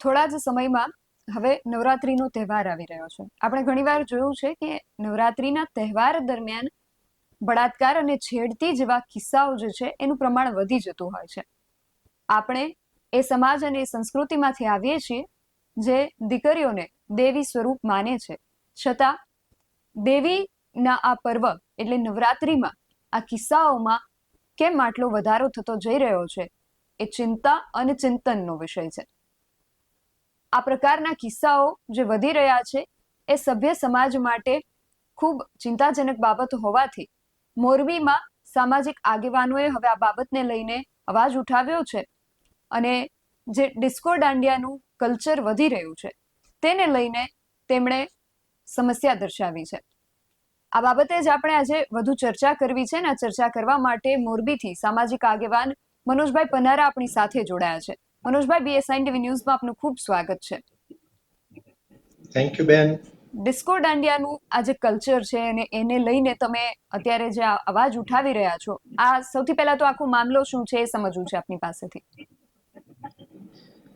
થોડા જ સમયમાં હવે નવરાત્રીનો તહેવાર આવી રહ્યો છે. આપણે ઘણીવાર જોયું છે કે નવરાત્રીના તહેવાર દરમિયાન બળાત્કાર અને છેડતી જેવા કિસ્સાઓ જે છે, એનું પ્રમાણ વધી જતું હોય છે. આપણે એ સમાજ અને એ સંસ્કૃતિમાંથી આવીએ છીએ જે દીકરીઓને દેવી સ્વરૂપ માને છે. છતાં દેવીના આ પર્વ એટલે નવરાત્રીમાં આ કિસ્સાઓમાં કેમ આટલો વધારો થતો જઈ રહ્યો છે, એ ચિંતા અને ચિંતનનો વિષય છે. આ પ્રકારના કિસ્સાઓ જે વધી રહ્યા છે, એ સભ્ય સમાજ માટે ખૂબ ચિંતાજનક બાબત હોવાથી મોરબીમાં સામાજિક આગેવાનોએ હવે આ બાબતને લઈને અવાજ ઉઠાવ્યો છે અને જે ડિસ્કો દાંડિયાનું કલ્ચર વધી રહ્યું છે, તેને લઈને તેમણે સમસ્યા દર્શાવી છે. આ બાબતે જ આપણે આજે વધુ ચર્ચા કરવી છે ને ચર્ચા કરવા માટે મોરબીથી સામાજિક આગેવાન મનોજભાઈ પનારા આપણી સાથે જોડાયા છે. મનોજભાઈ બીએસઆઈ ટીવી ન્યૂઝમાં આપનું ખૂબ સ્વાગત છે. થેન્ક યુ બેન ડિસ્કો દાંડિયાનું આ જે કલ્ચર છે અને એને લઈને તમે અત્યારે જે અવાજ ઉઠાવી રહ્યા છો આ સૌથી પહેલા તો આખો મામલો શું છે એ સમજવું છે આપની પાસેથી?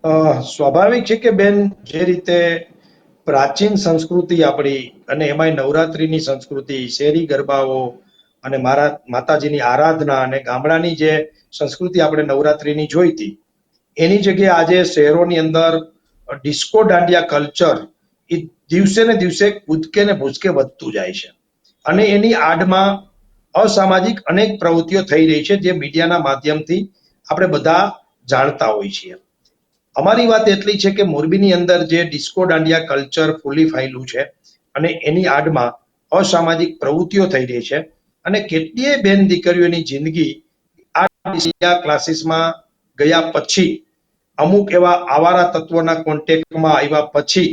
અ, સ્વાભાવિક છે કે બેન જે રીતે પ્રાચીન સંસ્કૃતિ આપણી અને એમાંય નવરાત્રીની સંસ્કૃતિ શેરી ગરબાઓ અને મારા માતાજીની આરાધના અને ગામડાની જે સંસ્કૃતિ આપણે નવરાત્રીની જોઈ હતી એની જગ્યાએ આજે શહેરોની અંદર ડિસ્કો દાંડિયા કલ્ચર એ દિવસે ને દિવસે કૂદકે ને ભૂસકે વધતું જાય છે. અને એની આડમાં અસામાજિક અનેક પ્રવૃત્તિઓ થઈ રહી છે જે મીડિયાના માધ્યમથી આપણે બધા જાણતા હોઈએ છીએ. અમારી વાત એટલી છે કે મોરબીની અંદર જે ડિસ્કો દાંડિયા કલ્ચર ફૂલી ફાયેલું છે અને એની આડમાં અસામાજિક પ્રવૃત્તિઓ થઈ રહી છે અને કેટલીય બેન દીકરીઓની જિંદગી આ ક્લાસીસમાં ગયા પછી અમુક એવા આવારા તત્વોના કોન્ટેક્ટમાં આવ્યા પછી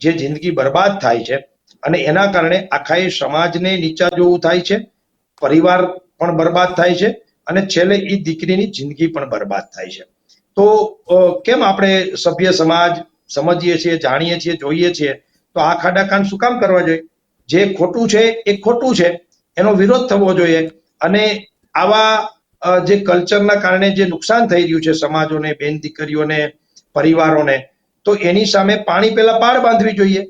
જે જિંદગી બરબાદ થાય છે અને એના કારણે આખા એ સમાજને નીચા જોવું થાય છે, પરિવાર પણ બરબાદ થાય છે અને છેલ્લે એ દીકરીની જિંદગી પણ બરબાદ થાય છે. તો કેમ આપણે સભ્ય સમાજ સમજીએ છીએ, જાણીએ છીએ, જોઈએ છીએ? તો આ ખાડા કાન શું કામ કરવા જોઈએ? જે ખોટું છે એ ખોટું છે, એનો વિરોધ થવો જોઈએ અને આવા જે કલ્ચરના કારણે જે નુકસાન થઈ રહ્યું છે સમાજોને, બેન દીકરીઓને, પરિવારોને, તો એની સામે પાણી પેલા પાળ બાંધવી જોઈએ.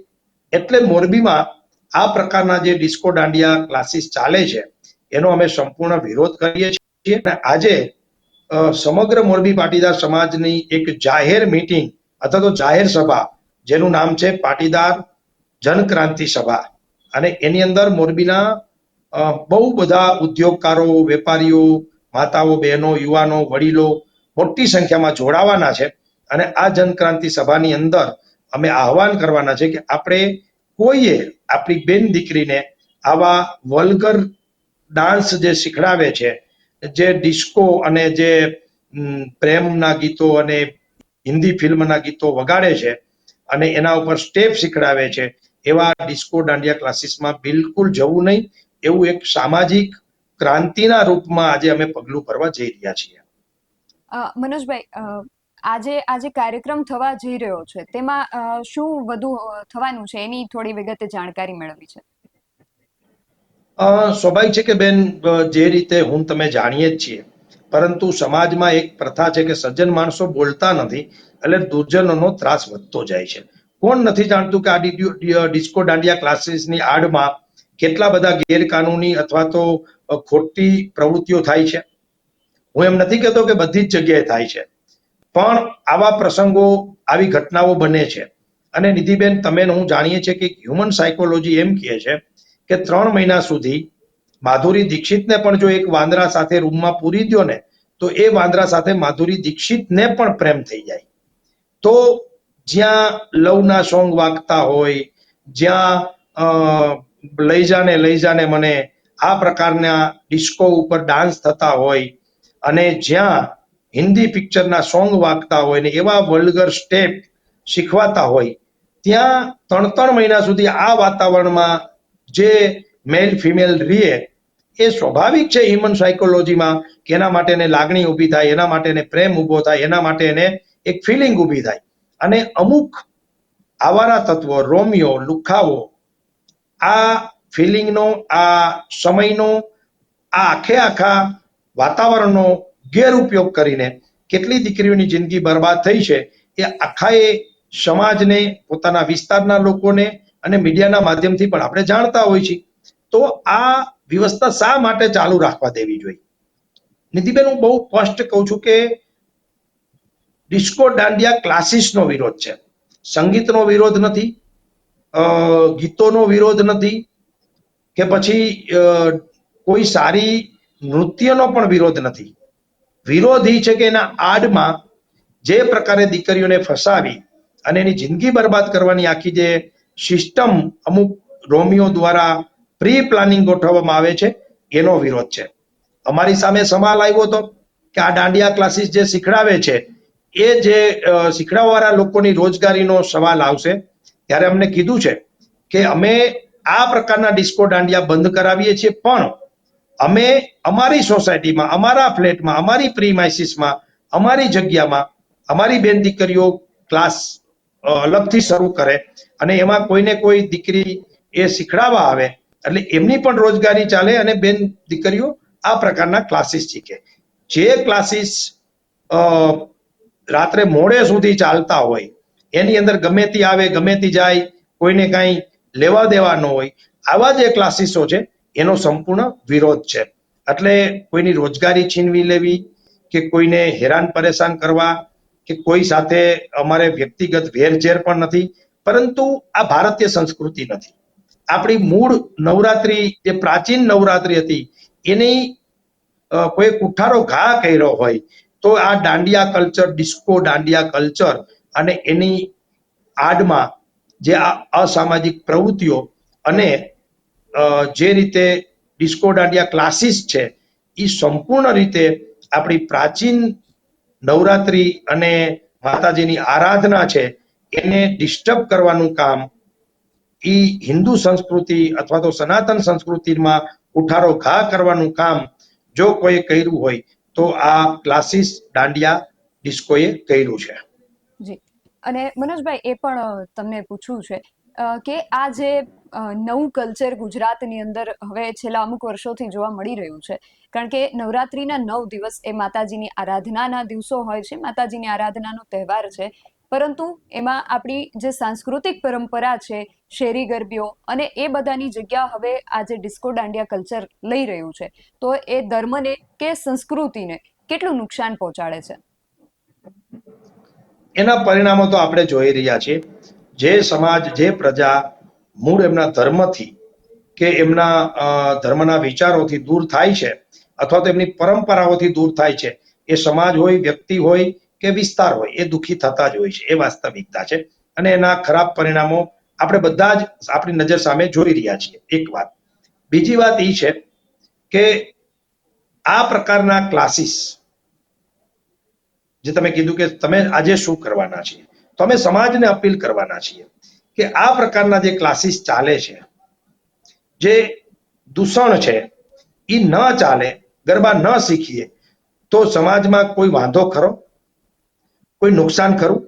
એટલે મોરબીમાં આ પ્રકારના જે ડિસ્કો દાંડિયા ક્લાસીસ ચાલે છે, એનો અમે સંપૂર્ણ વિરોધ કરીએ છીએ. અને આજે સમગ્ર મોરબી પાટીદાર સમાજની એક જાહેર મીટિંગ અથવા તો જાહેર સભા, જેનું નામ છે પાટીદાર જનક્રાંતિ સભા. અને એની અંદર મોરબીના બહુ બધા ઉદ્યોગકારો, વેપારીઓ માતાઓ, બહેનો, યુવાનો, વડીલો મોટી સંખ્યામાં જોડાવાના છે અને આ જનક્રાંતિ સભાની અંદર અમે આહવાન કરવાના છે કે આપણે કોઈએ આપણી બેન દીકરીને આવા વલ્ગર ડાન્સ જે શીખડાવે છે, જે ડિસ્કો અને જે પ્રેમના ગીતો અને હિન્દી ફિલ્મના ગીતો વગાડે છે અને એના ઉપર સ્ટેપ શીખડાવે છે, એવા ડિસ્કો દાંડિયા ક્લાસીસમાં બિલકુલ જવું નહીં. એવું એક સામાજિક ક્રાંતિના રૂપમાં આજે અમે પગલું ભરવા જઈ રહ્યા છીએ. મનોજભાઈ આજે આજે કાર્યક્રમ થવા જઈ રહ્યો છે. તેમાં શું વધુ થવાનું છે? એની થોડી વિગતે જાણકારી મેળવવી છે. સ્વાભાવિક છે કે બેન જે રીતે હું તમે જાણીએ જ છીએ. પરંતુ સમાજમાં એક પ્રથા છે કે સજ્જન માણસો બોલતા નથી એટલે દુર્જનોનો ત્રાસ વધતો જાય છે. કોણ નથી જાણતું કે આ ડિસ્કો દાંડિયા ક્લાસીસની આડમાં કેટલા બધા ગેરકાનૂની અથવા તો ખોટી પ્રવૃત્તિઓ થાય છે. હું એમ નથી કહેતો કે બધી જ જગ્યાએ થાય છે. પણ આવા પ્રસંગો, આવી ઘટનાઓ બને છે. અને નિધિબેન તમે હું જાણીએ છીએ કે હ્યુમન સાયકોલોજી એમ કહે છે કે ત્રણ મહિના સુધી માધુરી દીક્ષિતને પણ જો એક વાંદરા સાથે રૂમમાં પૂરી દ્યો ને, તો એ વાંદરા સાથે માધુરી દીક્ષિતને પણ પ્રેમ થઈ જાય. તો જ્યાં લવના સોંગ વાગતા હોય, જ્યાં લઈ જાને લઈ જાને મને આ પ્રકારના ડિસ્કો ઉપર ડાન્સ થતા હોય અને જ્યાં હિન્દી પિક્ચરના સોંગ વાગતા હોય ને એવા વલ્ગર સ્ટેપ શીખવાતા હોય, ત્યાં ત્રણ ત્રણ મહિના સુધી આ વાતાવરણમાં જે મેલ ફિમેલ રીએ એ સ્વાભાવિક છે હ્યુમન સાયકોલોજીમાં કે એના માટે એને લાગણી ઊભી થાય, એના માટે એને પ્રેમ ઊભો થાય, એના માટે એને એક ફિલિંગ ઊભી થાય. અને અમુક આવારા તત્વો, રોમિયો, લુખાવો, આ ફિલિંગનો, આ સમયનો, આ આખે આખા વાતાવરણનો ગેરઉપયોગ કરીને કેટલી દીકરીઓની જિંદગી બરબાદ થઈ છે, એ આખા એ સમાજને, પોતાના વિસ્તારના લોકોને અને મીડિયાના માધ્યમથી પણ આપણે જાણતા હોય છીએ. તો આ વ્યવસ્થા શા માટે ચાલુ રાખવા દેવી જોઈએ? નિધિબેન હું બહુ સ્પષ્ટ કહું છું કે ડિસ્કો દાંડિયા ક્લાસીસનો વિરોધ છે. સંગીતનો વિરોધ નથી ગીતોનો વિરોધ નથી કે પછી કોઈ સારી નૃત્યનો પણ વિરોધ નથી. વિરોધ એ છે કે એના આડમાં જે પ્રકારે દીકરીઓને ફસાવી અને એની જિંદગી બરબાદ કરવાની આખી જે સિસ્ટમ અમુક રોમિયો દ્વારા પ્રી પ્લાનિંગ ગોઠવવામાં આવે છે, એનો વિરોધ છે. અમારી સામે સવાલ આવ્યો હતો કે આ દાંડિયા ક્લાસીસ જે શીખડાવે છે, એ જે શીખડાવવાળા લોકોની રોજગારીનો સવાલ આવશે, ત્યારે અમને કીધું છે કે અમે આ પ્રકારના ડિસ્કો દાંડિયા બંધ કરાવીએ છીએ. પણ અમે અમારી સોસાયટીમાં, અમારા ફ્લેટમાં, અમારી પ્રીમાઇસીસમાં, અમારી જગ્યામાં, અમારી બેન દીકરીઓ ક્લાસ અલગથી શરૂ કરે અને એમાં કોઈને કોઈ દીકરી એ શીખડાવવા આવે, એટલે એમની પણ રોજગારી ચાલે અને બેન દીકરીઓ આ પ્રકારના ક્લાસીસ શીખે. જે ક્લાસીસ રાત્રે મોડે સુધી ચાલતા હોય, એની અંદર ગમે તે આવે, ગમે તે જાય, કોઈને કાંઈ લેવા દેવા ન હોય, આવા જે ક્લાસીસો છે, એનો સંપૂર્ણ વિરોધ છે. એટલે કોઈની રોજગારી છીનવી લેવી, કે કોઈને હેરાન પરેશાન કરવા, કે કોઈ સાથે અમારે વ્યક્તિગત વેરઝેર પણ નથી, પરંતુ આ ભારતીય સંસ્કૃતિ નથી. આપણી મૂળ નવરાત્રી, જે પ્રાચીન નવરાત્રી હતી, એની કોઈ કુઠારો ઘા કર્યો હોય, તો આ dandiya culture, disco dandiya culture અને એની આડમાં જે આ અસામાજિક પ્રવૃત્તિઓ અને જે રીતે ડિસ્કો દાંડિયા ક્લાસીસ છે એ સંપૂર્ણ રીતે આપણી પ્રાચીન નવરાત્રી અને માતાજીની આરાધના છે, એને ડિસ્ટર્બ કરવાનું કામ એ હિન્દુ સંસ્કૃતિ અથવા તો સનાતન સંસ્કૃતિમાં ઉઠારો ઘા કરવાનું કામ જો કોઈ કર્યું હોય, તો આ ક્લાસીસ દાંડિયા ડિસ્કોએ કર્યું છે. અને મનોજભાઈ, એ પણ તમને પૂછવું છે કે આ જે નવું કલ્ચર ગુજરાતની અંદર હવે છેલ્લા અમુક વર્ષોથી જોવા મળી રહ્યું છે, કારણ કે નવરાત્રિના નવ દિવસ એ માતાજીની આરાધનાના દિવસો હોય છે, માતાજીની આરાધનાનો તહેવાર છે, પરંતુ એમાં આપણી જે સાંસ્કૃતિક પરંપરા છે, શેરી ગરબીઓ અને એ બધાની જગ્યા હવે આ જે ડિસ્કો દાંડિયા કલ્ચર લઈ રહ્યું છે, તો એ ધર્મને કે સંસ્કૃતિને કેટલું નુકસાન પહોંચાડે છે? એના પરિણામો તો આપણે જોઈ રહ્યા છીએ. જે સમાજ, જે પ્રજા મૂળ એમના ધર્મથી કે એમના ધર્મના વિચારોથી દૂર થાય છે અથવા તો એમની પરંપરાઓથી દૂર થાય છે, એ સમાજ હોય, વ્યક્તિ હોય કે વિસ્તાર હોય, એ દુઃખી થતા જ હોય છે, એ વાસ્તવિકતા છે. અને એના ખરાબ પરિણામો આપણે બધા જ આપણી નજર સામે જોઈ રહ્યા છીએ. એક વાત. બીજી વાત એ છે કે આ પ્રકારના ક્લાસીસ જે તમે કીધું કે તમે આજે શું કરવાના છીએ? તો અમે સમાજને અપીલ કરવાના છીએ કે આ પ્રકારના જે ક્લાસીસ ચાલે છે, જે દૂષણ છે એ ન ચાલે, ગરબા ન શીખીએ, તો સમાજમાં કોઈ વાંધો ખરો? કોઈ નુકસાન ખરું?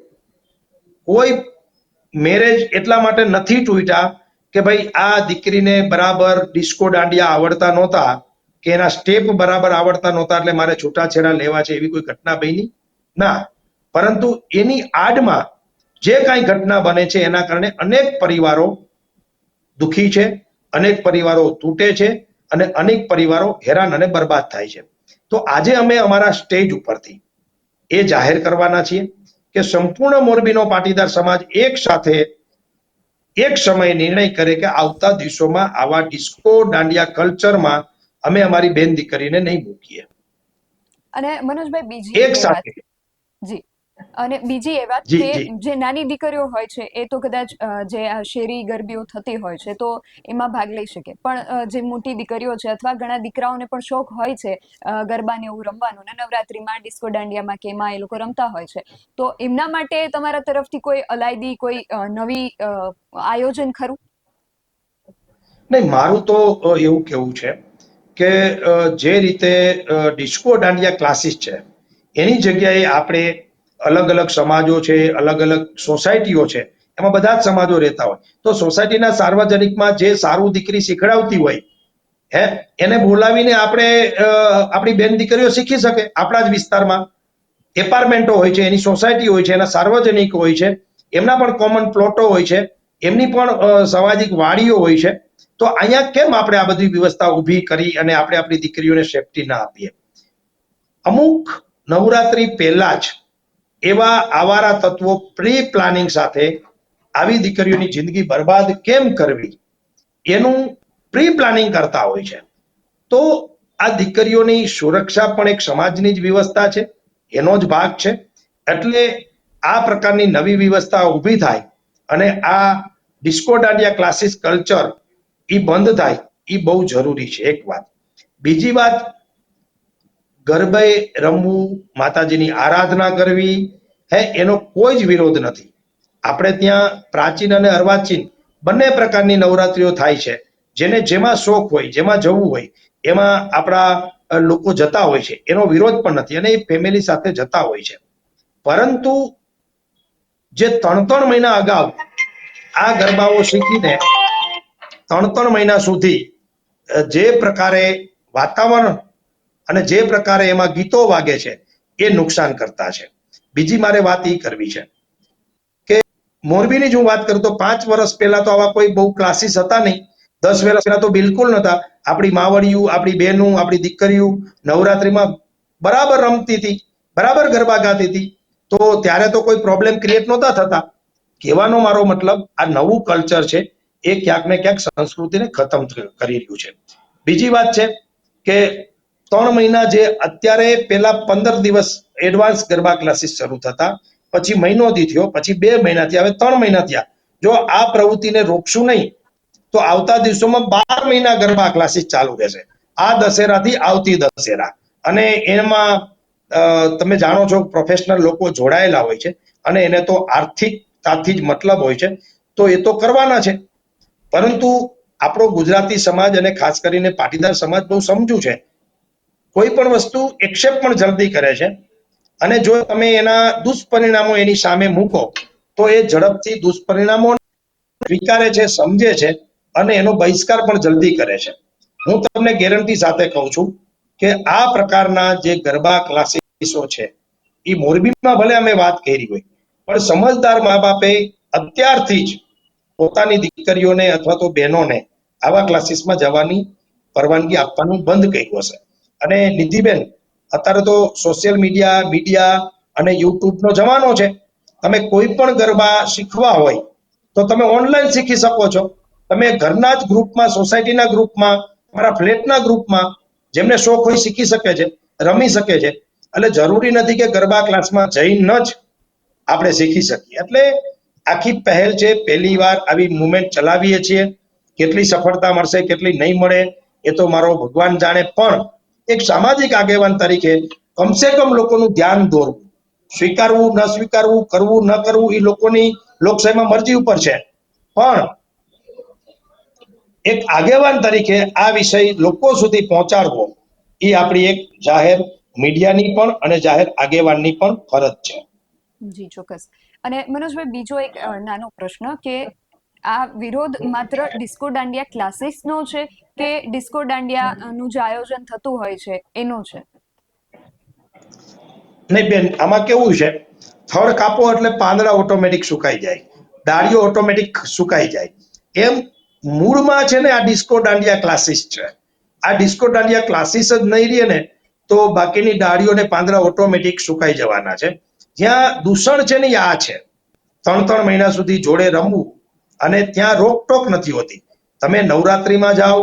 કોઈ મેરેજ એટલા માટે નથી તૂટ્યા કે ભાઈ આ દીકરીને બરાબર ડિસ્કો દાંડિયા આવડતા નહોતા, કે એના સ્ટેપ બરાબર આવડતા નહોતા એટલે મારે છૂટાછેડા લેવા છે એવી કોઈ ઘટના બની? ના. પરંતુ એની આડમાં જે કાંઈ ઘટના બને છે એના કારણે અનેક પરિવારો દુખી છે અનેક પરિવારો તૂટે છે અને અનેક પરિવારો હેરાન અને બરબાદ થાય છે. તો આજે અમે અમારા સ્ટેજ ઉપરથી એ જાહેર કરવાના છીએ કે સંપૂર્ણ મોરબીનો પાટીદાર સમાજ એક સાથે એક સમયે નિર્ણય કરે કે આવતા દિવસોમાં આવા ડિસ્કો દાંડિયા કલ્ચરમાં અમે અમારી બેન દીકરીને નહીં મૂકીએ. અને મનોજભાઈ બીજી એક સાથે. જી. અને બીજી એ વાત કે જે. નાની દીકરીઓ હોય છે એ તો કદાચ જે આ શેરી ગરબીઓ થતી હોય છે તો એમાં ભાગ લઈ શકે. પણ જે મોટી દીકરીઓ છે અથવા ઘણા દીકરાઓને પણ શોખ હોય છે ગરબાને એવું રમવાનું. ને નવરાત્રીમાં ડિસ્કો દાંડિયામાં કે એમાં એ લોકો રમતા હોય છે. તો એમના માટે તમારા તરફથી કોઈ અલાયદી કોઈ નવી આયોજન ખરું? નહીં મારું તો એવું કેવું છે કે જે રીતે ડિસ્કો દાંડિયા ક્લાસીસ છે એની જગ્યાએ આપણે અલગ અલગ સમાજો છે, અલગ અલગ સોસાયટીઓ છે, એમાં બધા જ સમાજો રહેતા હોય. તો સોસાયટીના સાર્વજનિકમાં જે સારું દીકરી શીખડાવતી હોય, હે, એને બોલાવીને આપણે આપણી બેન દીકરીઓ શીખી શકે આપણા જ વિસ્તારમાં. એપાર્ટમેન્ટો હોય છે, એની સોસાયટી હોય છે, એના સાર્વજનિક હોય છે, એમના પણ કોમન પ્લોટો હોય છે, એમની પણ સામાજિક વાડીઓ હોય છે. તો અહીંયા કેમ આપણે આ બધી વ્યવસ્થા ઊભી કરી અને આપણે આપણી દીકરીઓને સેફટી ના આપીએ? અમુક નવરાત્રી પહેલા જ એવા આવારા તત્વો પ્રી પ્લાનિંગ સાથે આવી દીકરીઓની જિંદગી બરબાદ કેમ કરવી? એનું પ્રી પ્લાનિંગ કરતા હોય છે. તો આ દીકરીઓની સુરક્ષા પણ એક સમાજની જ વ્યવસ્થા છે, એનો જ ભાગ છે. એટલે આ પ્રકારની નવી વ્યવસ્થા ઊભી થાય અને આ ડિસ્કો દાંડિયા ક્લાસીસ કલ્ચર એ બંધ થાય એ બહુ જરૂરી છે, એક વાત. બીજી વાત ગરબે રમવું, માતાજીની આરાધના કરવી, હે, એનો કોઈ જ વિરોધ નથી. આપણે ત્યાં પ્રાચીન અને અર્વાચીન બંને પ્રકારની નવરાત્રીઓ થાય છે. જેને જેમાં શોખ હોય, જેમાં જવું હોય, એમાં આપણા લોકો જતા હોય છે. એનો વિરોધ પણ નથી અને એ ફેમિલી સાથે જતા હોય છે. પરંતુ જે ત્રણ ત્રણ મહિના અગાઉ આ ગરબાઓ શીખીને ત્રણ ત્રણ મહિના સુધી જે પ્રકારે વાતાવરણ અને જે પ્રકારે એમાં ગીતો વાગે છે, એ નુકસાન કરતા છે. બીજી મારે વાત એ કરવી છે કે મોરબીની જ હું વાત કરું તો પાંચ વર્ષ પહેલા તો આવા કોઈ બહુ ક્લાસીસ હતા નહીં. દસ વર્ષ પહેલા તો બિલકુલ નતા આપણી માવડિયું આપણી બહેનું, આપણી દીકરીઓ નવરાત્રિમાં બરાબર રમતી હતી, બરાબર ગરબા ગાતી હતી. તો ત્યારે તો કોઈ પ્રોબ્લેમ ક્રિએટ નહોતા થતા. કહેવાનો મારો મતલબ આ નવું કલ્ચર છે, એ ક્યાંક ને ક્યાંક સંસ્કૃતિને ખતમ કરી રહ્યું છે. બીજી વાત છે કે ત્રણ મહિના જે અત્યારે પેલા પંદર દિવસ એડવાન્સ ગરબા ક્લાસીસ શરૂ થતા, પછી મહિનો થયો, પછી બે મહિના થયા, હવે ત્રણ મહિના થયા. જો આ પ્રવૃત્તિને રોકશું નહીં, તો આવતા દિવસોમાં બાર મહિના ગરબા ક્લાસીસ ચાલુ રહેશે. આ દશેરાથી આવતી દશેરા. અને એમાં તમે જાણો છો પ્રોફેશનલ લોકો જોડાયેલા હોય છે, અને એને તો આર્થિકતાથી જ મતલબ હોય છે, તો એ તો કરવાના છે. પરંતુ આપણો ગુજરાતી સમાજ અને ખાસ કરીને પાટીદાર સમાજ બહુ સમજુ છે કોઈ પણ વસ્તુ એક્સેપ્ટ પણ જલ્દી કરે છે. અને જો તમે એના દુષ્પરિણામો એની સામે મૂકો, તો એ ઝડપથી દુષ્પરિણામો સ્વીકારે છે, સમજે છે અને એનો બહિષ્કાર પણ જલ્દી કરે છે. હું તમને ગેરંટી સાથે કહું છું કે આ પ્રકારના જે ગરબા ક્લાસીસો છે, એ મોરબીમાં ભલે અમે વાત કરી હોય, પણ સમજદાર મા બાપે અત્યારથી જ પોતાની દીકરીઓને અથવા તો બહેનોને આવા ક્લાસીસમાં જવાની પરવાનગી આપવાનું બંધ કર્યું હશે. અને નિધિબેન અત્યારે તો સોશિયલ મીડિયા મીડિયા અને યુટ્યુબનો જમાનો છે. તમે કોઈ પણ ગરબા શીખવા હોય તો તમે ઓનલાઈન શીખી શકો છો. તમે ઘરના જ ગ્રુપમાં સોસાયટીના ગ્રુપમાં તમારા ફ્લેટના ગ્રુપમાં જેમને શોખ હોય શીખી શકે છે રમી શકે છે. એટલે જરૂરી નથી કે ગરબા ક્લાસમાં જઈને જ આપણે શીખી શકીએ. એટલે આખી પહેલ છે પહેલી વાર આવી મુવમેન્ટ ચલાવીએ છીએ. કેટલી સફળતા મળશે કેટલી નહીં મળે એ તો મારો ભગવાન જાણે પણ એક સામાજિક આગેવાન તરીકે કમસે કમ લોકોનું ધ્યાન દોરવું. સ્વીકારવું, ન સ્વીકારવું, કરવું, ન કરવું એ લોકોની લોકશાહીમાં મરજી ઉપર છે. પણ એક આગેવાન તરીકે આ વિષય લોકો સુધી પહોંચાડવો એ આપણી એક જાહેર મીડિયાની પણ અને જાહેર આગેવાનની પણ ફરજ છે. જી, ચોક્કસ. અને મનોજભાઈ, બીજો એક નાનો પ્રશ્ન કે આ વિરોધ માત્ર ડિસ્કો દાંડિયા ક્લાસીસનો છે કે ડિસ્કો દાંડિયાનું જે આયોજન થતું હોય છે, એનું છે? નહીં બેન, આમાં કેવું છે? થડ કાપો એટલે પાંદડા ઓટોમેટિક સુકાઈ જાય, ડાળીઓ ઓટોમેટિક સુકાઈ જાય. એમ મૂળમાં છે ને આ ડિસ્કો દાંડિયા ક્લાસીસ છે. આ ડિસ્કો દાંડિયા ક્લાસીસ જ નહીં રહે ને, તો બાકીની ડાળીઓ ને પાંદડા ઓટોમેટિક સુકાઈ જવાના છે. જ્યાં દૂષણ છે ને આ છે. ત્રણ ત્રણ મહિના સુધી જોડે રમવું અને ત્યાં રોકટોક નથી હોતી. તમે નવરાત્રીમાં જાઓ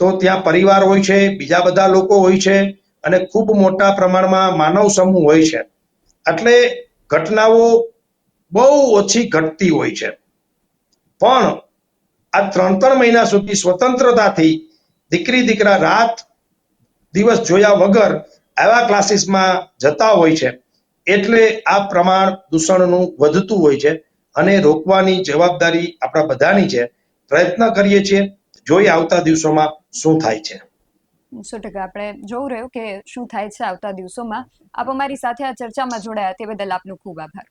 તો ત્યાં પરિવાર હોય છે, બીજા બધા લોકો હોય છે અને ખૂબ મોટા પ્રમાણમાં માનવ સમૂહ હોય છે. એટલે ઘટનાઓ બહુ ઓછી ઘટતી હોય છે. પણ આ ત્રણ ત્રણ મહિના સુધી સ્વતંત્રતાથી દીકરી દીકરા રાત દિવસ જોયા વગર આવા ક્લાસીસમાં જતા હોય છે. એટલે આ પ્રમાણ દૂષણનું વધતું હોય છે અને રોકવાની જવાબદારી આપણા બધાની છે. પ્રયત્ન કરીએ છીએ જોઈ આવતા દિવસોમાં શું થાય છે? સો ટકા. આપણે જોવું રહ્યું કે શું થાય છે આવતા દિવસોમાં. આપ અમારી સાથે આ ચર્ચામાં જોડાયા તે બદલ આપનો ખૂબ આભાર.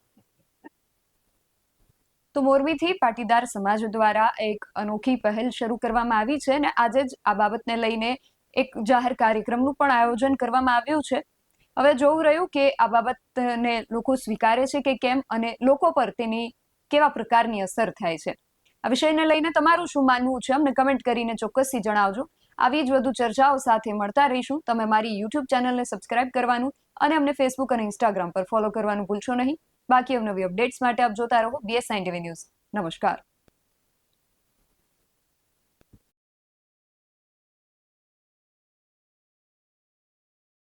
તો મોરબીથી પાટીદાર સમાજ દ્વારા એક અનોખી પહેલ શરૂ કરવામાં આવી છે અને આજે જ આ બાબતને લઈને એક જાહેર કાર્યક્રમનું પણ આયોજન કરવામાં આવ્યું છે. હવે જોવું રહ્યું કે આ બાબતને લોકો સ્વીકારે છે કે કેમ અને લોકો પર તેની કેવા પ્રકારની અસર થાય છે. આ વિષયને લઈને તમારું શું માનવું છે? અમને કમેન્ટ કરીને ચોક્કસથી જણાવજો. આવી જ વધુ ચર્ચાઓ સાથે મળતા રહીશું. તમે મારી યુટ્યુબ ચેનલને સબસ્ક્રાઇબ કરવાનું અને અમને ફેસબુક અને ઇન્સ્ટાગ્રામ પર ફોલો કરવાનું ભૂલશો નહીં. બાકી અવનવી અપડેટ્સ માટે આપ જોતા રહો બીએસ ટીવી ન્યૂઝ નમસ્કાર.